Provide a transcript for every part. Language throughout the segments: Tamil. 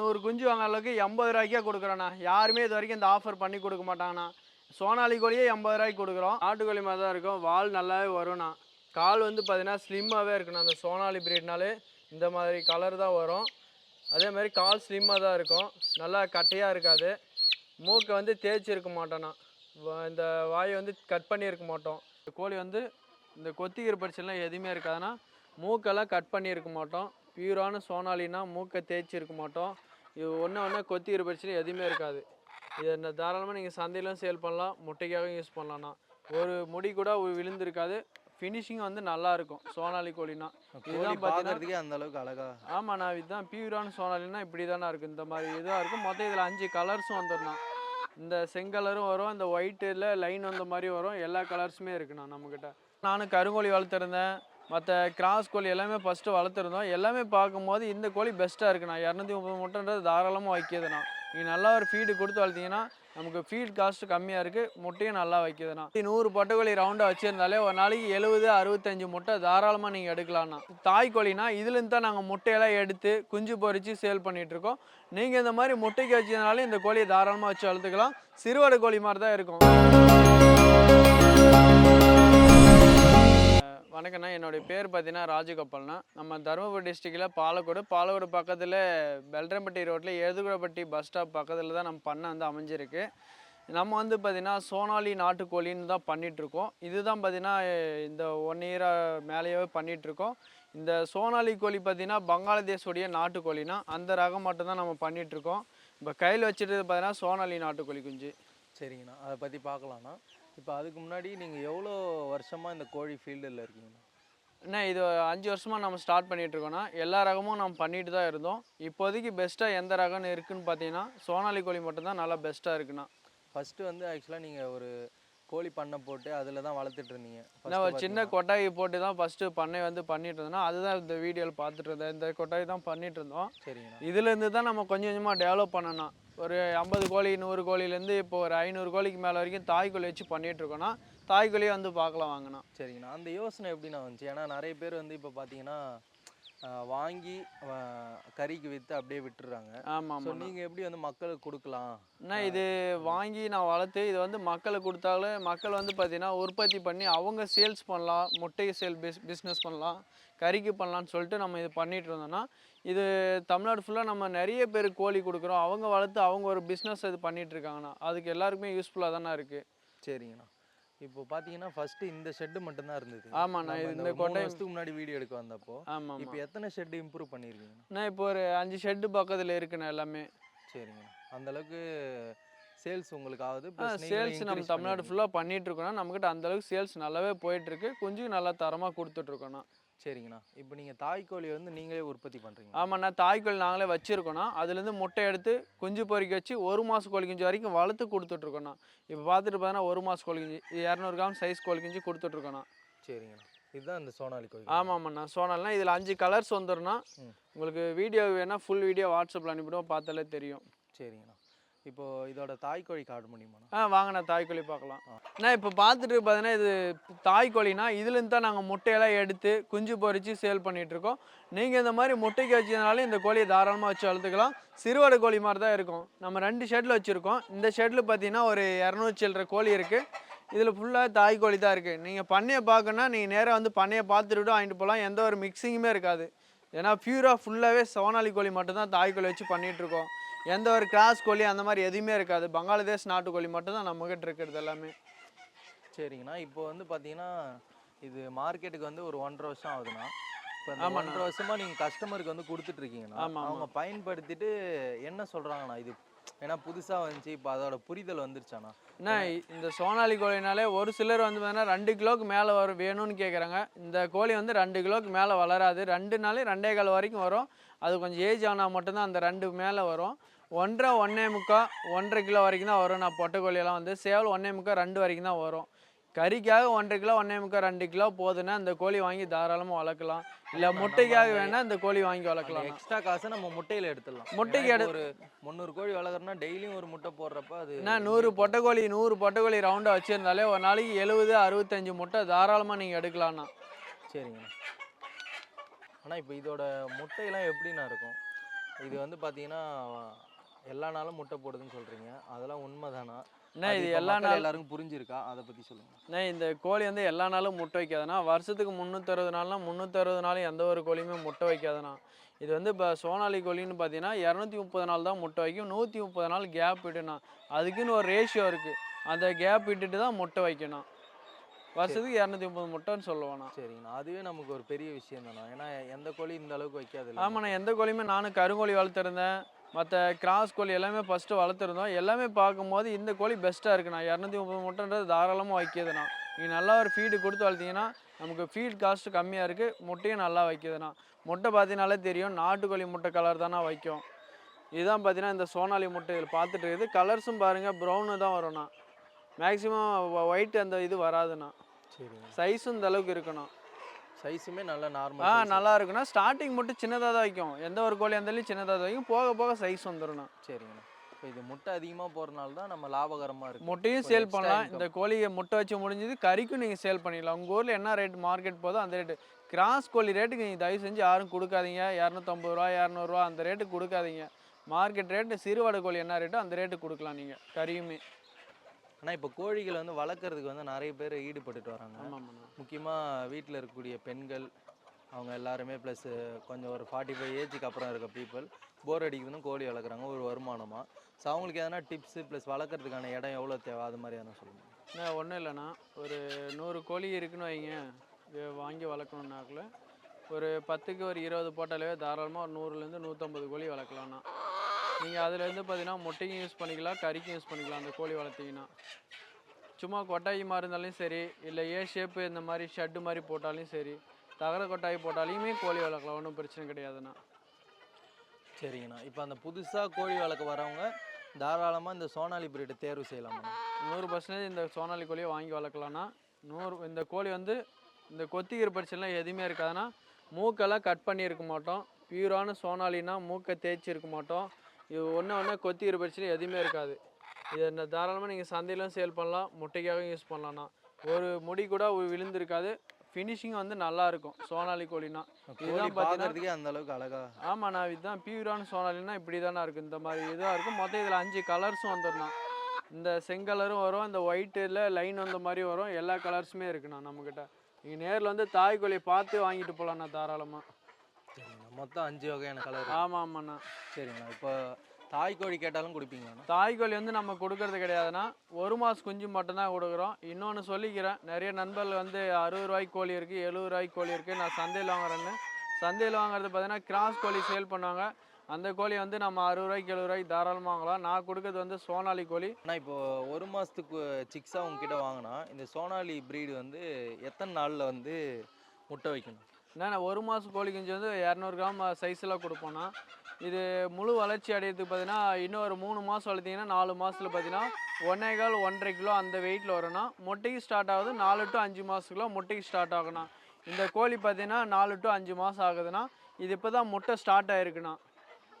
நூறு குஞ்சு வாங்குற அளவுக்கு எண்பது ரூபாய்க்கே கொடுக்குறோண்ணா. யாருமே இது வரைக்கும் இந்த ஆஃபர் பண்ணி கொடுக்க மாட்டாங்கண்ணா. சோனாலி கோழியே எண்பது ரூபாய்க்கு கொடுக்குறோம். நாட்டுக்கோழி மாதிரி தான் இருக்கும். வால் நல்லாவே வரும்ண்ணா. கால் வந்து பார்த்தீங்கன்னா ஸ்லிம்மாகவே இருக்குண்ணா அந்த சோனாலி பிரீட்னாலே இந்த மாதிரி கலர் தான் வரும். அதே மாதிரி கால் ஸ்லிம்மாக தான் இருக்கும். நல்லா கட்டையாக இருக்காது. மூக்கை வந்து தேய்ச்சி இருக்க மாட்டோண்ணா. இந்த வாயை வந்து கட் பண்ணியிருக்க மாட்டோம். இந்த கோழி வந்து இந்த கொத்திக்கிற பிரச்சனைலாம் எதுவுமே இருக்காதுன்னா மூக்கெல்லாம் கட் பண்ணி இருக்க மாட்டோம். பியூரான சோனாலினா மூக்கை தேய்ச்சி இருக்க மாட்டோம். இது ஒன்று ஒன்று கொத்திக்கிற பிரச்சனை எதுவுமே இருக்காது. இது இந்த தாராளமாக நீங்கள் சந்தையிலும் சேல் பண்ணலாம். முட்டைக்காகவும் யூஸ் பண்ணலாம்ண்ணா ஒரு முடி கூட விழுந்திருக்காது. ஃபினிஷிங் வந்து நல்லா இருக்கும். சோனாலி கோழினா. கோழி இதுதான் பார்த்தீங்கன்னா பார்க்கறதுக்கே அந்த அளவுக்கு அழகா. ஆமாண்ணா இதுதான். பியூரான சோனாலினா இப்படி தானே இருக்கும் இந்த மாதிரி இதாக இருக்கும். மொத்தம் இதில் அஞ்சு கலர்ஸும் வந்துடணும். இந்த செங்கலரும் வரும். இந்த ஒயிட்டில் லைன் வந்த மாதிரி வரும். எல்லா கலர்ஸுமே இருக்குண்ணா நம்மக்கிட்ட நானும் கருங்கோழி வளர்த்துருந்தேன். மற்ற கிராஸ் கோழி எல்லாமே ஃபஸ்ட்டு வளர்த்துருந்தோம். எல்லாமே பார்க்கும்போது இந்த கோழி பெஸ்ட்டாக இருக்குண்ணா இரநூத்தி முப்பது முட்டைன்றது தாராளமாக வைக்கிதுண்ணா. நீங்கள் நல்லா ஒரு ஃபீடு கொடுத்து வளர்த்தீங்கன்னா நமக்கு ஃபீட் காஸ்ட்டு கம்மியாக இருக்குது முட்டையும் நல்லா வைக்கிதுண்ணா. நூறு பொட்டைக்கோழி ரவுண்டாக வச்சுருந்தாலே ஒரு நாளைக்கு எழுபது அறுபத்தஞ்சு முட்டை தாராளமாக நீங்கள் எடுக்கலாம்ண்ணா. தாய் கோழினா இதுலேருந்து தான் நாங்கள் முட்டையெல்லாம் எடுத்து குஞ்சு பொரித்து சேல் பண்ணிகிட்ருக்கோம் நீங்கள் இந்த மாதிரி முட்டைக்கு வச்சதுனால இந்த கோழியை தாராளமாக வச்சு வளர்த்துக்கலாம். சிறுவடை கோழி மாதிரி தான் இருக்கும். வணக்கண்ணா என்னுடைய பேர் பார்த்தீங்கன்னா ராஜகோபால்ண்ணா. நம்ம தருமபுரி டிஸ்ட்ரிக்டில் பாலக்கோடு. பாலக்கோடு பக்கத்தில் பெல்ரம்பட்டி ரோட்டில் எதுகுடப்பட்டி பஸ் ஸ்டாப் பக்கத்தில் தான் நம்ம பண்ணை வந்து அமைஞ்சிருக்கு. நம்ம வந்து பார்த்திங்கன்னா சோனாலி நாட்டுக்கோழின்னு தான் பண்ணிகிட்ருக்கோம் இதுதான் பார்த்திங்கன்னா இந்த ஒன் இயராக மேலேயே பண்ணிகிட்ருக்கோம் இந்த சோனாலி கோழி பார்த்திங்கன்னா பங்களாதேஷோடைய நாட்டுக்கோழினா அந்த ரகம் மட்டும்தான் நம்ம பண்ணிகிட்ருக்கோம் இப்போ கையில் வச்சுட்டு பார்த்தீங்கன்னா சோனாலி நாட்டுக்கோழி குஞ்சு. சரிங்கண்ணா. அதை பற்றி பார்க்கலாம்ண்ணா இப்போ அதுக்கு முன்னாடி நீங்கள் எவ்வளோ வருஷமாக இந்த கோழி ஃபீல்டில் இருக்கீங்கண்ணா? அண்ணா இது அஞ்சு வருஷமாக நம்ம ஸ்டார்ட் பண்ணிட்டு இருக்கோம்னா எல்லா ரகமும் நம்ம பண்ணிட்டு தான் இருந்தோம். இப்போதைக்கு பெஸ்ட்டாக எந்த ரகம்னு இருக்குன்னு பார்த்தீங்கன்னா சோனாலி கோழி மட்டும்தான் நல்லா பெஸ்ட்டாக இருக்குண்ணா. ஃபஸ்ட்டு வந்து ஆக்சுவலாக நீங்கள் ஒரு கோழி பண்ணை போட்டு அதில் தான் வளர்த்துட்டு இருந்தீங்க. நான் ஒரு சின்ன. கொட்டாய் போட்டு தான் ஃபஸ்ட்டு பண்ணை வந்து பண்ணிட்டு இருந்தோம் அதுதான் இந்த வீடியோவில் பார்த்துட்டு இருந்தேன். இந்த கொட்டாய் தான் பண்ணிட்டு இருந்தோம். சரிங்கண்ணா. இதுலேருந்து தான் நம்ம கொஞ்சம் கொஞ்சமாக டெவலப் பண்ணணும் ஒரு ஐம்பது கோழி நூறு கோழிலேருந்து இப்போ ஒரு ஐநூறு கோழிக்கு மேலே வரைக்கும் தாய் கோழி வச்சு பண்ணிகிட்ருக்கோன்னா இருக்கோம்னா தாய் வந்து பார்க்கலாம் வாங்கினா சரிங்கண்ணா. அந்த யோசனை எப்படிண்ணா வந்துச்சு? ஏன்னா நிறைய பேர் வந்து இப்போ பார்த்தீங்கன்னா வாங்கி கறிக்கு விற்று அப்படியே விட்டுறாங்க. ஆமாம் ஸோ நீங்கள் எப்படி வந்து மக்களுக்கு கொடுக்கலாம்? அண்ணா இது வாங்கி நான் வளர்த்து இது வந்து மக்களுக்கு கொடுத்தாலும் மக்கள் வந்து பார்த்தீங்கன்னா உற்பத்தி பண்ணி அவங்க சேல்ஸ் பண்ணலாம் முட்டை சேல் பிஸ் பிஸ்னஸ் பண்ணலாம் கறிக்கு பண்ணலாம்னு சொல்லிட்டு நம்ம இது பண்ணிட்டு இருந்தோம்னா இது தமிழ்நாடு ஃபுல்லாக நம்ம நிறைய பேர் கோழி கொடுக்குறோம். அவங்க வளர்த்து அவங்க ஒரு பிஸ்னஸ் இது பண்ணிட்டு இருக்காங்கண்ணா. அதுக்கு எல்லாருக்குமே யூஸ்ஃபுல்லாக தானே இருக்குது சரிங்கண்ணா. இப்போ பார்த்தீங்கன்னா ஃபஸ்ட்டு இந்த ஷெட்டு மட்டும்தான் இருந்தது. ஆமாண்ணா நம்ம இது இந்த கொட்டை வருஷத்துக்கு முன்னாடி வீடியோ எடுக்க வந்தப்போ ஆமாம் இப்போ எத்தனை ஷெட் இம்ப்ரூவ் பண்ணியிருக்கீங்கண்ணா அண்ணா இப்போ ஒரு அஞ்சு ஷெட்டு பக்கத்தில் இருக்குண்ணா எல்லாமே. சரிங்கண்ணா அந்த அளவுக்கு சேல்ஸ் உங்களுக்கு ஆகுது சேல்ஸ் நம்ம தமிழ்நாடு ஃபுல்லாக பண்ணிட்டு இருக்கோம்னா நம்மக்கிட்ட அந்த அளவுக்கு சேல்ஸ் நல்லாவே போயிட்டு இருக்கு. குஞ்சும் நல்லா தரமாக கொடுத்துட்ருக்கோண்ணா சரிங்கண்ணா. இப்போ நீங்கள் தாய்க்கோழி வந்து நீங்களே உற்பத்தி பண்ணுறீங்க ஆமாண்ணா தாய்க்கோழி நாங்களே வச்சுருக்கோண்ணா. அதுலேருந்து முட்டை எடுத்து குஞ்சு பொறிக்க வச்சு ஒரு மாதம் கோழி குஞ்சு வரைக்கும் வளர்த்து கொடுத்துட்ருக்கோண்ணா. இப்போ பார்த்துட்டு பார்த்தீங்கன்னா ஒரு மாதம் கோழி குஞ்சு இரநூறு கிராம் சைஸ் கோழி குஞ்சு கொடுத்துட்ருக்கோண்ணா. சரிங்கண்ணா. இதுதான் இந்த சோனாலி கோழி. ஆமாம் ஆமாண்ணா சோனால்னா இதில் அஞ்சு கலர்ஸ் வந்துடும்னா ம். உங்களுக்கு வீடியோ வேணால் ஃபுல் வீடியோ வாட்ஸ்அப்பில் அனுப்பிடுவோம் பார்த்தாலே தெரியும். சரிங்கண்ணா. இப்போ இதோட தாய்க்கோழி காட்ட முடியுமா ஆ வாங்கண்ணா தாய்க்கோழி பார்க்கலாம். நான் அண்ணா இப்போ பார்த்துட்டு பார்த்தீங்கன்னா இது தாய்க்கோழினா இதுலேருந்து தான் நாங்கள் முட்டையெல்லாம் எடுத்து குஞ்சு பொறிச்சு சேல் பண்ணிகிட்ருக்கோம் நீங்கள் இந்த மாதிரி முட்டைக்கு வச்சதுனால இந்த கோழியை தாராளமாக வச்சு வளர்த்துக்கலாம். சிறுவடை கோழி மாதிரி தான் இருக்கும். நம்ம ரெண்டு ஷெட்டில் வச்சுருக்கோம். இந்த ஷெட்டில் பார்த்தீங்கன்னா ஒரு இரநூறு சில்லற கோழி இருக்குது இதில் ஃபுல்லாக தாய் கோழி தான் இருக்குது நீங்கள் பண்ணையை பார்க்கணுன்னா நீங்கள் நேராக வந்து பண்ணையை பார்த்துட்டு வாங்கிட்டு போகலாம் எந்த ஒரு மிக்சிங்குமே இருக்காது. ஏன்னா பியூராக ஃபுல்லாகவே சோனாலி கோழி மட்டும்தான் தாய் கோழி வச்சு பண்ணிகிட்ருக்கோம் எந்த ஒரு கிராஸ் கோழி அந்த மாதிரி எதுவுமே இருக்காது. பங்களாதேஷ் நாட்டுக்கோழி மட்டும்தான் நம்மகிட்ட இருக்கிறது எல்லாமே. சரிங்கண்ணா. இப்போ வந்து பார்த்தீங்கன்னா இது மார்க்கெட்டுக்கு வந்து ஒரு ஒன்றரை வருஷம் ஆகுதுண்ணா. இப்போ. ஒன்றரை வருஷமா நீங்கள் கஸ்டமருக்கு வந்து ஆமா. அவங்க பயன்படுத்திட்டு என்ன சொல்கிறாங்கண்ணா இது? ஏன்னா புதுசாக வந்துச்சு. இப்போ அதோட புரிதல் வந்துருச்சாண்ணா. என்ன இந்த சோனாலி கோழினாலே ஒரு சிலர் வந்து பார்த்தீங்கன்னா ரெண்டு கிலோக்கு மேலே வரும் வேணும்னு கேட்குறாங்க இந்த கோழி வந்து ரெண்டு கிலோக்கு மேலே வளராது. ரெண்டு நாளே ரெண்டே கால் வரைக்கும் வரும். அது கொஞ்சம் ஏஜ் ஆனால் மட்டும்தான் அந்த ரெண்டு மேலே வரும். ஒன்றரை ஒன்றே முக்கா ஒன்றரை கிலோ வரைக்கும் தான் வரும். நான் பொட்டை கோழியெல்லாம் வந்து சேவல் ஒன்றே முக்கா ரெண்டு வரைக்கும் தான் வரும். கறிக்காக ஒன்றரை கிலோ ஒன்றே முக்கா ரெண்டு கிலோ போதுன்னா இந்த கோழி வாங்கி தாராளமாக வளர்க்கலாம். இல்லை முட்டைக்காக வேணால் இந்த கோழி வாங்கி வளர்க்கலாம். எக்ஸ்ட்ரா காசை நம்ம முட்டையில் எடுத்துடலாம். முட்டைக்கு எடு- ஒரு முந்நூறு கோழி வளர்க்குறோன்னா டெய்லியும் ஒரு முட்டை போடுறப்ப அது என்ன நூறு பொட்டைக்கோழி நூறு பொட்டைக்கோழி ரவுண்டாக வச்சுருந்தாலே ஒரு நாளைக்கு எழுபது அறுபத்தஞ்சு முட்டை தாராளமாக நீங்கள் எடுக்கலாம்ண்ணா. சரிங்கண்ணா. ஆனால் இப்போ இதோட முட்டையெல்லாம் எப்படிண்ணா இருக்கும்? இது வந்து பார்த்தீங்கன்னா எல்லா நாளும் முட்டை போடுதுன்னு சொல்கிறீங்க அதெல்லாம் உண்மைதானா? அண்ணா அது இது எல்லா நாள் எல்லாருக்கும் புரிஞ்சிருக்கா? அதை பற்றி சொல்லுங்கள் அண்ணா இந்த கோழி வந்து எல்லா நாளும் முட்டை வைக்காதுண்ணா. வருஷத்துக்கு முந்நூற்றறுபது நாள்னா முந்நூற்றறுபது நாள் எந்த ஒரு கோழியுமே முட்டை வைக்காதுண்ணா. இது வந்து இப்போ சோனாலி கோழின்னு பார்த்தீங்கன்னா இரநூத்தி முப்பது நாள் தான் முட்டை வைக்கும். நூற்றி முப்பது நாள் கேப் விட்டுண்ணா அதுக்குன்னு ஒரு ரேஷியோ இருக்குது அந்த கேப் விட்டுட்டு தான் முட்டை வைக்கணும். வருஷத்துக்கு இரநூத்தி முப்பது முட்டைன்னு சொல்லுவேண்ணா. சரிங்கண்ணா. அதுவே நமக்கு ஒரு பெரிய விஷயம் தானே ஏன்னா எந்த கோழி இந்த அளவுக்கு வைக்காது ஆமாண்ணா எந்த கோழியுமே நானும் கருங்கோழி வளர்த்துருந்தேன். மற்ற கிராஸ் கோழி எல்லாமே ஃபஸ்ட்டு வளர்த்துருந்தோம். எல்லாமே பார்க்கும்போது இந்த கோழி பெஸ்ட்டாக இருக்குண்ணா இரநூத்தி முப்பது முட்டைன்றது தாராளமாக வைக்கிதுண்ணா. நீங்கள் நல்லா ஒரு ஃபீடு கொடுத்து வளர்த்தீங்கன்னா நமக்கு ஃபீட் காஸ்ட் கம்மியாக இருக்குது முட்டையும் நல்லா வைக்கிதுண்ணா. முட்டை பார்த்தீங்கனாலே தெரியும். நாட்டுக்கோழி முட்டை கலர் தானே வைக்கும். இதுதான் பார்த்தீங்கன்னா இந்த சோனாலி முட்டை இதில் பார்த்துட்டு இருக்குது. கலர்ஸும் பாருங்கள் ப்ரௌனு தான் வரும்ண்ணா. மேக்ஸிமம் ஒயிட் அந்த இது வராதுண்ணா. சரிங்க. சைஸும் இந்த அளவுக்கு இருக்கணும். சைஸுமே நல்ல ஆ நார்மல் நல்லா இருக்குண்ணா ஸ்டார்டிங் மட்டும் சின்னதாக தான் வைக்கும். எந்த ஒரு கோழி இருந்தாலும் சின்னதாக தான் வைக்கும். போக போக சைஸ் வந்துடும்ண்ணா சரிங்கண்ணா. இப்போ இது முட்டை அதிகமாக போகிறனால தான் நம்ம லாபகரமாக இருக்கு. முட்டையும் சேல் பண்ணலாம். இந்த கோழியை முட்டை வச்சு முடிஞ்சது கறிக்கும் நீங்கள் சேல் பண்ணிடலாம். உங்கள் ஊரில் என்ன ரேட் மார்க்கெட் போதோ அந்த ரேட்டு கிராஸ் கோழி ரேட்டுக்கு நீங்கள் தயவு செஞ்சு யாரும் கொடுக்காதீங்க. இரநூத்தம்பது ரூபா இரநூறுவா அந்த ரேட்டுக்கு கொடுக்காதீங்க. மார்க்கெட் ரேட்டு சிறுவடை கோழி என்ன ரேட்டோ அந்த ரேட்டுக்கு கொடுக்கலாம் நீங்கள் கறியுமே. ஆனால் இப்போ கோழிகளை வந்து வளர்க்குறதுக்கு வந்து நிறைய பேர் ஈடுபட்டுட்டு வராங்க. முக்கியமாக வீட்டில் இருக்கக்கூடிய பெண்கள் அவங்க எல்லாருமே ப்ளஸ் கொஞ்சம் ஒரு ஃபார்ட்டி ஃபைவ் ஏஜுக்கு அப்புறம் இருக்க பீப்புள் போர் அடிக்குதுன்னு கோழி வளர்க்குறாங்க ஒரு வருமானமாக ஸோ அவங்களுக்கு எதனா டிப்ஸு ப்ளஸ் வளர்க்குறதுக்கான இடம் எவ்வளோ தேவை? அது மாதிரி எதனா சொல்லுங்கள் என்ன ஒன்றும் இல்லைண்ணா. ஒரு நூறு கோழி இருக்குன்னு வைங்க. வாங்கி வளர்க்கணுன்னாக்குல ஒரு பத்துக்கு ஒரு இருபது போட்டாலே தாராளமாக ஒரு நூறுலேருந்து நூற்றம்பது கோழி வளர்க்கலாம்ண்ணா. நீங்கள் அதுலேருந்து பார்த்தீங்கன்னா முட்டைக்கும் யூஸ் பண்ணிக்கலாம் கறிக்கும் யூஸ் பண்ணிக்கலாம் அந்த கோழி வளர்த்தீங்கன்னா. சும்மா கொட்டாயமாக இருந்தாலும் சரி இல்லை ஏ ஷேப்பு இந்த மாதிரி ஷட்டு மாதிரி போட்டாலும் சரி தகர கொட்டாய் போட்டாலையுமே கோழி வளர்க்கலாம் ஒன்றும் பிரச்சனை கிடையாதுண்ணா. சரிங்கண்ணா. இப்போ அந்த புதுசாக கோழி வளர்க்க வரவங்க தாராளமாக இந்த சோனாலி பிரீடை தேர்வு செய்யலாமா நூறு பர்சன்டேஜ் இந்த சோனாலி கோழியை வாங்கி வளர்க்கலாம்னா நூறு இந்த கோழி வந்து இந்த கொத்திக்கிற பிரச்சனைலாம் எதுவுமே இருக்காதுன்னா மூக்கெல்லாம் கட் பண்ணி இருக்க மாட்டோம். பியூரான சோனாலினா மூக்கை தேய்ச்சி இருக்க மாட்டோம். இது ஒன்று ஒன்று கொத்திக்கிற பிரச்சனை எதுவுமே இருக்காது. இது இந்த தாராளமாக நீங்கள் சந்தையிலும் சேல் பண்ணலாம் முட்டைக்காகவும் யூஸ் பண்ணலாம்ண்ணா ஒரு முடி கூட விழுந்திருக்காது. ஃபினிஷிங் வந்து நல்லா இருக்கும் சோனாலி கோழினா கோழி இதுதான் பார்க்கறதுக்கே அந்த அளவுக்கு அழகா. ஆமாண்ணா இதுதான் பியூரான சோனாலினா இப்படி தானே இருக்கும் இந்த மாதிரி இதாக இருக்கும். மொத்தம் இதில் அஞ்சு கலர்ஸும் வந்துடணும் இந்த செங்கலரும் வரும் இந்த ஒயிட்டில் லைன் வந்த மாதிரி வரும். எல்லா கலர்ஸுமே இருக்குண்ணா நம்மக்கிட்ட நீங்கள் நேரில் வந்து தாய் கோழியை பார்த்து வாங்கிட்டு போகலாண்ணா தாராளமாக சரிங்கண்ணா. மொத்தம் அஞ்சு வகையான கலர் ஆமாம் ஆமாண்ணா. சரிங்கண்ணா. இப்போ தாய் கோழி கேட்டாலும் கொடுப்பீங்களாண்ணா? தாய் கோழி வந்து நம்ம கொடுக்கறது கிடையாதுண்ணா. ஒரு மாதம் குஞ்சு மட்டும்தான் கொடுக்குறோம். இன்னொன்று சொல்லிக்கிறேன். நிறைய நண்பர்கள் வந்து அறுபது ரூபாய்க்கு கோழி இருக்குது எழுபது ரூபாய்க்கு கோழி இருக்குது நான் சந்தையில் வாங்குறேன்னு. சந்தையில் வாங்குறது பார்த்தீங்கன்னா கிராஸ் கோழி சேல் பண்ணுவாங்க. அந்த கோழி வந்து நம்ம அறுபது ரூபாய்க்கு எழுபது ரூபாய்க்கு தாராளமாக வாங்கலாம். நான் கொடுக்கறது வந்து சோனாலி கோழி. அண்ணா இப்போ ஒரு மாதத்துக்கு சிக்ஸாக உங்ககிட்ட வாங்கினா இந்த சோனாலி breed வந்து எத்தனை நாளில் வந்து முட்டை வைக்கணும்? என்னென்ன ஒரு மாதம் கோழி குஞ்சு வந்து இரநூறு கிராம் சைஸில் கொடுப்போம்னா இது முழு வளர்ச்சி அடையிறதுக்கு பார்த்தீங்கன்னா இன்னும் ஒரு மூணு மாதம் வளர்த்தீங்கன்னா நாலு மாதத்தில் பார்த்தீங்கன்னா ஒன்றே கால் ஒன்றரை கிலோ அந்த வெயிட்டில் வரும்னா முட்டைக்கு ஸ்டார்ட் ஆகுது நாலு டு அஞ்சு மாதத்துக்குள்ள முட்டைக்கு ஸ்டார்ட் ஆகணும் இந்த கோழி பார்த்தீங்கன்னா நாலு டு அஞ்சு மாதம் ஆகுதுன்னா இது இப்போ தான் முட்டை ஸ்டார்ட் ஆகிருக்குண்ணா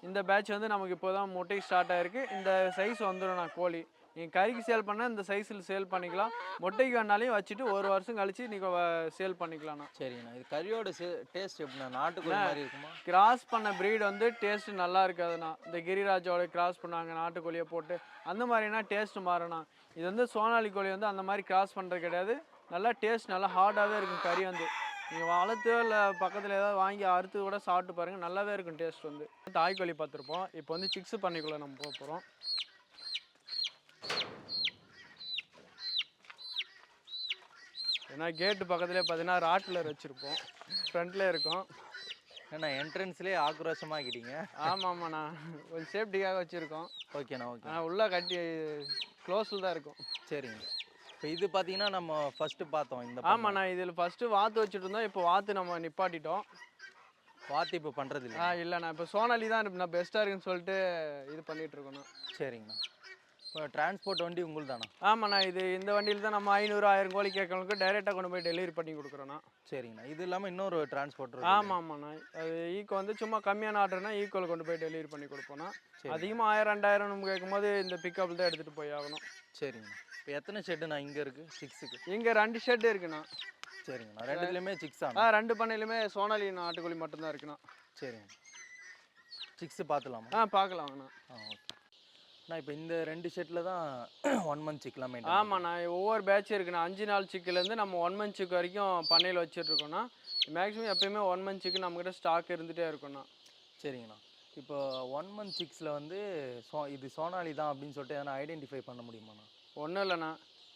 இந்த பேட்ச் வந்து நமக்கு இப்போ தான் முட்டைக்கு ஸ்டார்ட் ஆகிருக்கு இந்த சைஸ் வந்துடும்ண்ணா கோழி. நீங்கள் கறிக்கு சேல் பண்ணால் இந்த சைஸில் சேல் பண்ணிக்கலாம். முட்டைக்கு வேணாலையும் வச்சுட்டு ஒரு வருஷம் கழிச்சு நீங்கள் சேல் பண்ணிக்கலாம்ண்ணா. சரிங்கண்ணா. இது கறியோட டேஸ்ட் எப்படிண்ணா? நாட்டுக்கோழி மாதிரி இருக்குமா? கிராஸ் பண்ண breed வந்து டேஸ்ட் நல்லா இருக்காதுண்ணா. இந்த கிரிராஜோட கிராஸ் பண்ணாங்க நாட்டுக்கோழியை போட்டு. அந்த மாதிரினா டேஸ்ட் மாறணும் இது வந்து சோனாலி கோழி வந்து அந்த மாதிரி கிராஸ் பண்ணுறது கிடையாது. நல்லா டேஸ்ட் நல்லா ஹார்டாகவே இருக்கும் கறி வந்து. நீங்கள் வளர்த்து இல்லை பக்கத்தில் ஏதாவது வாங்கி அறுத்து கூட சாப்பிட்டு பாருங்கள் நல்லாவே இருக்கும் டேஸ்ட் வந்து. தாய் கோழி பார்த்துருப்போம். இப்போ வந்து சிக்ஸ் பண்ணிக்குள்ளே நம்ம போக போகிறோம் ஏன்னா கேட்டு பக்கத்துலேயே பார்த்தீங்கன்னா ராட்லர் வச்சுருப்போம். ஃப்ரண்ட்லேயே இருக்கும். ஏன்னா என்ட்ரன்ஸ்லேயே ஆக்ரோஷமாக ஆக்கிட்டீங்க ஆமாம் ஆமாண்ணா கொஞ்சம் சேஃப்டிக்காக வச்சுருக்கோம். ஓகேண்ணா ஓகே. ஆனால் உள்ளே கட்டி க்ளோஸில் தான் இருக்கும். சரிங்க. இப்போ இது பார்த்தீங்கன்னா நம்ம ஃபஸ்ட்டு பார்த்தோம் இந்த ஆமாண்ணா இதில் ஃபஸ்ட்டு வாத்து வச்சுட்டு இருந்தோம். இப்போ வாத்து நம்ம நிப்பாட்டிட்டோம். பார்த்து இப்போ பண்ணுறது ஆ இல்லை இல்லைண்ணா. இப்போ சோனாலி தான் நான் பெஸ்ட்டாக இருக்குன்னு சொல்லிட்டு இது பண்ணிட்டு இருக்கோண்ணா சரிங்கண்ணா. இப்போ டிரான்ஸ்போர்ட் வண்டி உங்களுக்கு தானா ஆமாண்ணா இது இந்த வண்டியில் தான் நம்ம ஐநூறு ஆயிரம் கோழி கேட்கறவங்களுக்கு டைரெக்டாக கொண்டு போய் டெலிவரி பண்ணி கொடுக்குறோண்ணா. சரிங்கண்ணா. இது இல்லாமல் இன்னொரு டிரான்ஸ்போர்ட் ஆமாம் ஆமாண்ணா அது ஈக்கோ வந்து சும்மா கம்மியான ஆர்டர்னா ஈக்குவல் கொண்டு போய் டெலிவரி பண்ணி கொடுப்போண்ணா சரி. அதிகமாக ஆயிரம் ரெண்டாயிரம் நம்ம கேட்கும்போது இந்த பிக்கப்பில் தான் எடுத்துகிட்டு போய் ஆகணும். சரிங்கண்ணா. இப்போ எத்தனை ஷெட்டுண்ணா இங்கே இருக்குது சிக்ஸுக்கு இங்கே ரெண்டு ஷெட் இருக்குண்ணா. சரிங்கண்ணா. ரெண்டுத்துலேயுமே சிக்ஸ் ஆ ரெண்டு பண்ணையிலுமே சோனாலி நாட்டுக்கோழி மட்டும்தான் இருக்குண்ணா. சரிங்க சிக்ஸு பார்த்துலாமா? ஆ பார்க்கலாங்கண்ணா. ஆ ஓகே. நான் இப்போ இந்த ரெண்டு ஷெட்டில் தான் ஒன் மந்த் சிக்கலாம் மெயின்டைன் ஆமாண்ணா ஒவ்வொரு பேட்ச் இருக்குண்ணா அஞ்சு நாள் சிக்குலேருந்து நம்ம ஒன் மந்த் சிக்கு வரைக்கும் பண்ணையில் வச்சிட்ருக்கோண்ணா மேக்ஸிமம் எப்பயுமே ஒன் மந்த் சிக்கு நம்மக்கிட்ட ஸ்டாக் இருந்துகிட்டே இருக்குண்ணா சரிங்கண்ணா. இப்போ ஒன் மந்த் சிக்ஸில் வந்து சோ இது சோனாலி தான் அப்படின்னு சொல்லிட்டு எதனா ஐடென்டிஃபை பண்ண முடியுமாண்ணா? ஒன்றும் இல்லைண்ணா.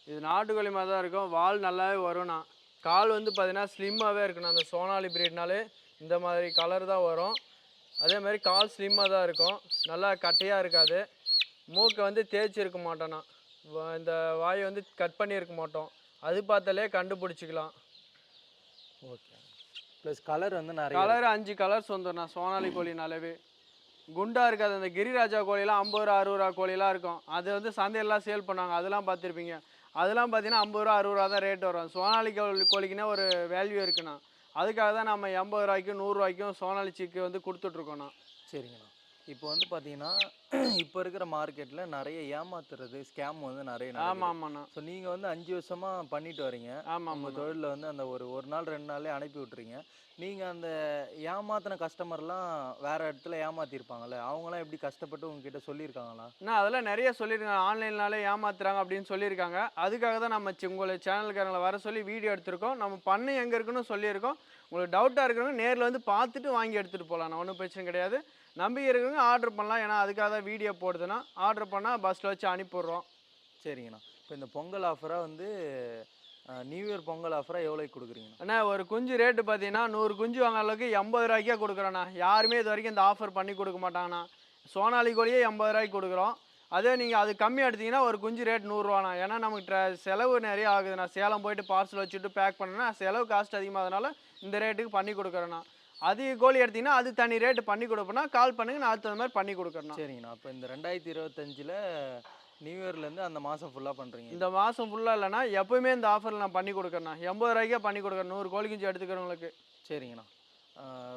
இது நாட்டுக்கோழி மாதிரி தான் இருக்கும். வால் நல்லாவே வரும்ண்ணா. கால் வந்து பார்த்தீங்கன்னா ஸ்லிம்மாகவே இருக்குண்ணா. அந்த சோனாலி பிரீட்னாலே இந்த மாதிரி கலர் தான் வரும். அதே மாதிரி கால் ஸ்லிம்மாக தான் இருக்கும். நல்லா கட்டையாக இருக்காது. மூக்கை வந்து தேய்ச்சி இருக்க மாட்டோண்ணா. வ- இந்த வாயை வந்து கட் பண்ணியிருக்க மாட்டோம். அது பார்த்தாலே கண்டுபிடிச்சிக்கலாம். ஓகே. ப்ளஸ் கலர் வந்து நிறைய கலர் அஞ்சு கலர்ஸ் வந்துடும்ண்ணா சோனாலி கோழினாலேவே குண்டா இருக்காது அந்த கிரிராஜா கோழிலாம் ஐம்பது ரூபா அறுபது ரூபா கோழிலாம் இருக்கும். அது வந்து சந்தையெல்லாம் சேல் பண்ணுவாங்க அதெல்லாம் பார்த்துருப்பீங்க. அதெல்லாம் பார்த்தீங்கன்னா ஐம்பது ரூபா அறுபது ரூபா தான் ரேட் வரும். சோனாலி கோழி கோழிக்குன்னா ஒரு வேல்யூ இருக்குண்ணா. அதுக்காக தான் நம்ம எண்பது ரூபாய்க்கும் நூறுரூவாய்க்கும் சோனாலி சிக்கு வந்து கொடுத்துட்ருக்கோண்ணா. சரிங்கண்ணா. இப்போ வந்து பார்த்தீங்கன்னா இப்போ இருக்கிற மார்க்கெட்டில் நிறைய ஏமாத்துறது ஸ்கேம் வந்து நிறைய ஆமாம் ஆமாண்ணா. ஸோ நீங்கள் வந்து அஞ்சு வருஷமாக பண்ணிட்டு வரீங்க. ஆமாம் உங்கள் தொழிலில் வந்து அந்த ஒரு ஒரு நாள் ரெண்டு நாள்லேயே அனுப்பி விட்றீங்க நீங்கள் அந்த ஏமாத்தின கஸ்டமர்லாம் வேறு இடத்துல ஏமாத்திருப்பாங்கல்ல அவங்களாம் எப்படி கஷ்டப்பட்டு உங்ககிட்ட சொல்லியிருக்காங்களா? அண்ணா அதெல்லாம் நிறைய சொல்லியிருக்காங்க. ஆன்லைன்னாலே ஏமாத்துறாங்க அப்படின்னு சொல்லியிருக்காங்க. அதுக்காக தான் நம்ம உங்களை சேனல்காரங்களை வர சொல்லி வீடியோ எடுத்திருக்கோம். நம்ம பண்ணை எங்கே இருக்குன்னு சொல்லியிருக்கோம். உங்களுக்கு டவுட்டாக இருக்கிறவங்க நேரில் வந்து பார்த்துட்டு வாங்கி எடுத்துகிட்டு போகலாம் ஒன்றும் பிரச்சனை கிடையாது. நம்பிக்கை இருக்கிறவங்க ஆர்டர் பண்ணலாம். ஏன்னா அதுக்காக தான் வீடியோ போடுதுன்னா ஆர்டர் பண்ணால் பஸ்ஸில் வச்சு அனுப்பிடுறோம் சரிங்கண்ணா. இப்போ இந்த பொங்கல் ஆஃபராக வந்து நியூ இயர் பொங்கல் ஆஃபராக எவ்வளோக்கு கொடுக்குறீங்கண்ணா? அண்ணா ஒரு குஞ்சு ரேட்டு பார்த்தீங்கன்னா நூறு குஞ்சு வாங்குற அளவுக்கு எண்பது ரூபாய்க்கே கொடுக்குறோண்ணா. யாருமே இது வரைக்கும் இந்த ஆஃபர் பண்ணி கொடுக்க மாட்டாங்கண்ணா. சோனாலி கோழியே எண்பது ரூபாய்க்கு கொடுக்குறோம். அதே நீங்கள் அது கம்மியாக எடுத்தீங்கன்னா ஒரு குஞ்சு ரேட் நூறுரூவாண்ணா. ஏன்னா நமக்கு ட்ர- செலவு நிறைய ஆகுதுண்ணா. சேலம் போயிட்டு பார்சல் வச்சுட்டு பேக் பண்ணனா செலவு காஸ்ட் அதிகமாகறதுனால இந்த ரேட்டுக்கு பண்ணி கொடுக்குறேண்ணா. அதிக கோழி எடுத்தீங்கன்னா அது தனி ரேட்டு பண்ணி கொடுப்பேன்னா கால் பண்ணுங்க நான் அடுத்த மாதிரி பண்ணி கொடுக்குறேண்ணா சரிங்கண்ணா. இப்போ இந்த ரெண்டாயிரத்தி இருபத்தஞ்சில் நியூ இயர்லேருந்து அந்த மாதம் ஃபுல்லாக பண்ணுறீங்க இந்த மாதம் ஃபுல்லாக இல்லைன்னா எப்பவுமே இந்த ஆஃபரில் நான் பண்ணி கொடுக்குறேண்ணா. எண்பது ரூபாய்க்கே பண்ணி கொடுக்குறேன். நூறு கோழி குஞ்சு எடுத்துக்கிறவங்களுக்கு. சரிங்கண்ணா.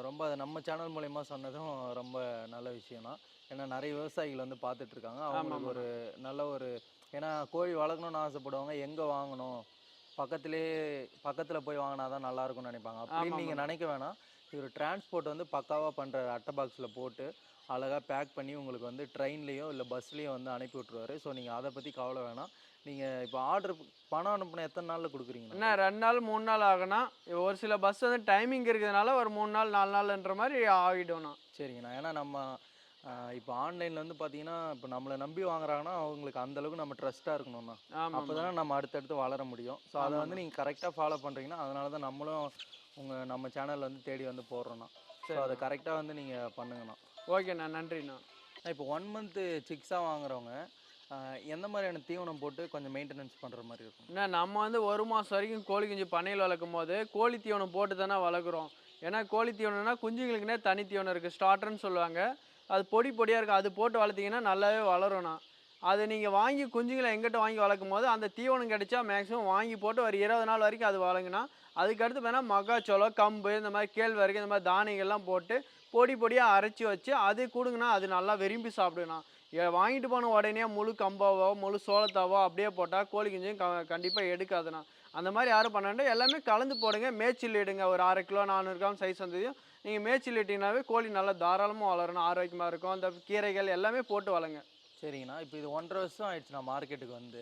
ரொம்ப அது நம்ம சேனல் மூலயமா சொன்னதும் ரொம்ப நல்ல விஷயம்னா ஏன்னா நிறைய விவசாயிகள் வந்து பார்த்துட்டு இருக்காங்க. அவங்களுக்கு ஒரு நல்ல ஒரு ஏன்னா கோழி வளர்க்கணும்னு ஆசைப்படுவாங்க. எங்கே வாங்கணும்? பக்கத்துலேயே பக்கத்தில் போய் வாங்கினா தான் நல்லா இருக்கும்னு நினைப்பாங்க. அப்படின்னு நீங்கள் நினைக்க வேணாம். இவர் டிரான்ஸ்போர்ட் வந்து பக்காவாக பண்ணுற அட்டை பாக்ஸில் போட்டு அழகாக பேக் பண்ணி உங்களுக்கு வந்து ட்ரெயின்லேயோ இல்லை பஸ்லேயோ வந்து அனுப்பி விட்ருவாரு ஸோ நீங்கள் அதை பற்றி கவலை வேணாம். நீங்கள் இப்போ ஆர்டர் பணம் அனுப்புன எத்தனை நாளில் கொடுக்குறீங்கண்ணா என்ன ரெண்டு நாள் மூணு நாள் ஆகுனா? ஒரு சில பஸ் வந்து டைமிங் இருக்கிறதுனால ஒரு மூணு நாள் நாலு நாள்ன்ற மாதிரி ஆகிடும்ண்ணா சரிங்கண்ணா. ஏன்னா நம்ம இப்போ ஆன்லைனில் வந்து பார்த்தீங்கன்னா இப்போ நம்மளை நம்பி வாங்குறாங்கன்னா அவங்களுக்கு அந்த அளவுக்கு நம்ம ட்ரஸ்ட்டாக இருக்கணும்ண்ணா. அப்போ தானே நம்ம அடுத்தடுத்து வளர முடியும். ஸோ அதை வந்து நீங்கள் கரெக்டாக ஃபாலோ பண்ணுறீங்கன்னா அதனால தான் நம்மளும் உங்கள் நம்ம சேனல் வந்து தேடி வந்து போடுறோண்ணா ஸோ அதை கரெக்டாக வந்து நீங்கள் பண்ணுங்கண்ணா. ஓகேண்ணா நன்றிண்ணா. இப்போ ஒன் மந்த்து சிக்ஸாக வாங்குறவங்க எந்த மாதிரியான தீவனம் போட்டு கொஞ்சம் மெயின்டெனன்ஸ் பண்ணுற மாதிரி இருக்கும்? என்ன நம்ம வந்து ஒரு மாதம் வரைக்கும் கோழி குஞ்சு பண்ணையில் வளர்க்கும் போது கோழி தீவனம் போட்டு தானே வளர்க்குறோம். ஏன்னா கோழி தீவனம்னா குஞ்சுங்களுக்குனே தனி தீவனம் இருக்குது ஸ்டார்டர்னு சொல்லுவாங்க. அது பொடி பொடியாக இருக்குது அது போட்டு வளர்த்தீங்கன்னா நல்லாவே வளரும்ண்ணா. அது நீங்கள் வாங்கி குஞ்சுங்களை எங்கிட்ட வாங்கி வளர்க்கும் போது அந்த தீவனம் கிடைச்சா மேக்ஸிமம் வாங்கி போட்டு ஒரு இருபது நாள் வரைக்கும் அது வளங்கினா அதுக்கடுத்து வேணால் மக்காச்சோளம் கம்பு இந்த மாதிரி கேழ்வரகு இந்த மாதிரி தானியங்கள்லாம் போட்டு பொடி பொடியாக அரைச்சி வச்சு அது கொடுங்கண்ணா அது நல்லா விரும்பி சாப்பிடுங்கண்ணா. வாங்கிட்டு போன உடனே முழு கம்பாவோ முழு சோளத்தாவோ அப்படியே போட்டால் கோழி குஞ்சும் க கண்டிப்பாக எடுக்காதுண்ணா. அந்த மாதிரி யாரும் பண்ணாண்டு எல்லாமே கலந்து போடுங்க. மேய்ச்சல் இடுங்க. ஒரு அரை கிலோ நானூறு கிராம் சைஸ் வந்ததையும் நீங்கள் மேய்ச்சல் இட்டிங்கனாவே கோழி நல்லா தாராளமாக வளரணும். ஆரோக்கியமாக இருக்கும். அந்த கீரைகள் எல்லாமே போட்டு வளங்க சரிங்கண்ணா. இப்போ இது ஒன்றரை வருஷம் ஆயிடுச்சு நான் மார்க்கெட்டுக்கு வந்து.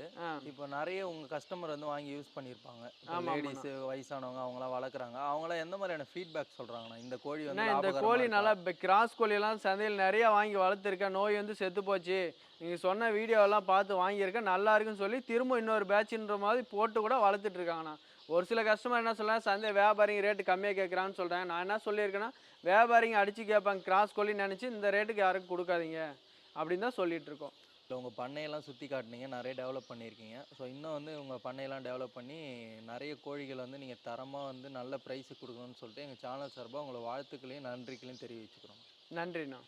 இப்போ நிறைய உங்கள் கஸ்டமர் வந்து வாங்கி யூஸ் பண்ணியிருப்பாங்க. லேடிஸு வயசானவங்க அவங்களாம் வளர்க்குறாங்க. அவங்களாம் எந்த மாதிரியான ஃபீட்பேக் சொல்கிறாங்கண்ணா இந்த கோழி வந்து இந்த கோழி? நல்லா இப்போ கிராஸ் கோழியெல்லாம் சந்தையில் நிறையா வாங்கி வளர்த்துருக்கேன் நோய் வந்து செத்து போச்சு. நீங்கள் சொன்ன வீடியோவெல்லாம் பார்த்து வாங்கியிருக்கேன் நல்லா இருக்குன்னு சொல்லி திரும்ப இன்னொரு பேட்ச்ன்ற மாதிரி போட்டு கூட வளர்த்துட்டு இருக்காங்கண்ணா. ஒரு சில கஸ்டமர் என்ன சொல்றாங்க சந்தை வியாபாரிங்க ரேட்டு கம்மியாக கேட்குறான்னு சொல்கிறாங்க நான் என்ன சொல்லியிருக்கேன்னா வியாபாரிங்க அடித்து கேட்பாங்க கிராஸ் கோழி நினச்சி இந்த ரேட்டுக்கு யாருக்கும் கொடுக்காதீங்க. அப்படின்னு தான் சொல்லிட்டு இருக்கோம் இல்லை உங்கள் பண்ணையெல்லாம் சுற்றி காட்டுனீங்க நிறைய டெவலப் பண்ணியிருக்கீங்க. ஸோ இன்னும் வந்து உங்கள் பண்ணையெல்லாம் டெவலப் பண்ணி நிறைய கோழிகள் வந்து நீங்கள் தரமாக வந்து நல்ல ப்ரைஸுக்கு கொடுக்கணும்னு சொல்லிட்டு எங்கள் சேனல் சார்பாக உங்களை வாழ்த்துக்களையும் நன்றிகளையும் தெரிவிச்சுக்கிறோம். நன்றிண்ணா.